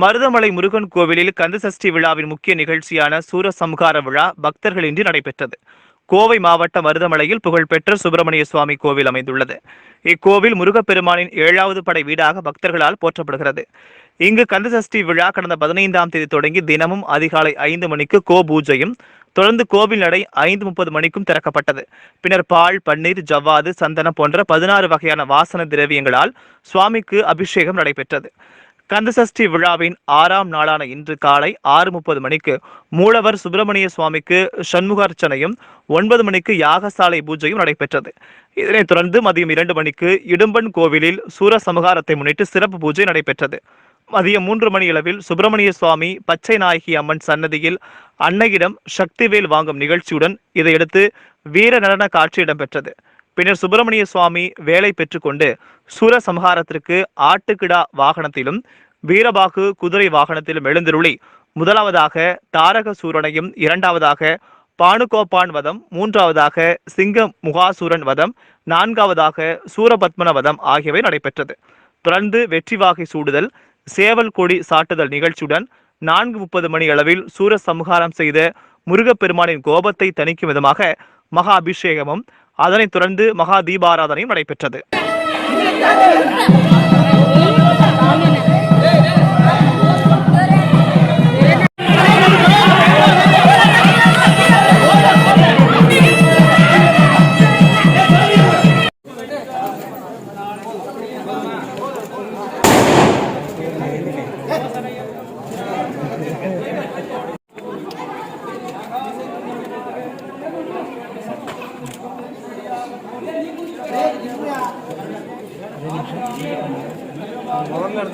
மருதமலை முருகன் கோவிலில் கந்தசஷ்டி விழாவின் முக்கிய நிகழ்ச்சியான சூரசம்ஹார விழா பக்தர்களின்றி நடைபெற்றது. கோவை மாவட்ட மருதமலையில் புகழ்பெற்ற சுப்பிரமணிய சுவாமி கோவில் அமைந்துள்ளது. இக்கோவில் முருகப்பெருமானின் ஏழாவது படை வீடாக பக்தர்களால் போற்றப்படுகிறது. இங்கு கந்தசஷ்டி விழா கடந்த பதினைந்தாம் தேதி தொடங்கி தினமும் அதிகாலை ஐந்து மணிக்கு கோ பூஜையும் தொடர்ந்து கோவில் நடை ஐந்து முப்பது மணிக்கும் திறக்கப்பட்டது. பின்னர் பால் பன்னீர் ஜவ்வாது சந்தனம் போன்ற பதினாறு வகையான வாசன திரவியங்களால் சுவாமிக்கு அபிஷேகம் நடைபெற்றது. கந்தசஷ்டி விழாவின் ஆறாம் நாளான இன்று காலை ஆறு முப்பது மணிக்கு மூலவர் சுப்பிரமணிய சுவாமிக்கு சண்முகார்ச்சனையும் ஒன்பது மணிக்கு யாகசாலை பூஜையும் நடைபெற்றது. இதனைத் தொடர்ந்து மதியம் இரண்டு மணிக்கு இடும்பன் கோவிலில் சூரசமகாரத்தை முன்னிட்டு சிறப்பு பூஜை நடைபெற்றது. மதியம் மூன்று மணியளவில் சுப்பிரமணிய சுவாமி பச்சை நாயகி அம்மன் சன்னதியில் அன்னையிடம் சக்திவேல் வாங்கும் நிகழ்ச்சியுடன் இதையடுத்து வீர நடன காட்சி இடம்பெற்றது. பின்னர் சுப்பிரமணிய சுவாமி வேலை பெற்றுக்கொண்டு சூரசம்ஹாரத்திற்கு ஆட்டுக்கிடா வாகனத்திலும் வீரபாகு குதிரை வாகனத்திலும் எழுந்தருளி முதலாவதாக தாரக சூரனையும் இரண்டாவதாக பானுகோபான் வதம் மூன்றாவதாக சிங்க முகாசூரன் வதம் நான்காவதாக சூரபத்மன வதம் ஆகியவை நடைபெற்றது. தொடர்ந்து வெற்றி வாகை சூடுதல் சேவல் கொடி சாட்டுதல் நிகழ்ச்சியுடன் நான்கு முப்பது மணி அளவில் சூர சம்ஹாரம் செய்த முருகப்பெருமானின் கோபத்தை தணிக்கும் விதமாக மகா அபிஷேகமும் அதனைத் தொடர்ந்து மகா தீபாராதனையும் நடைபெற்றது. గవర్నర్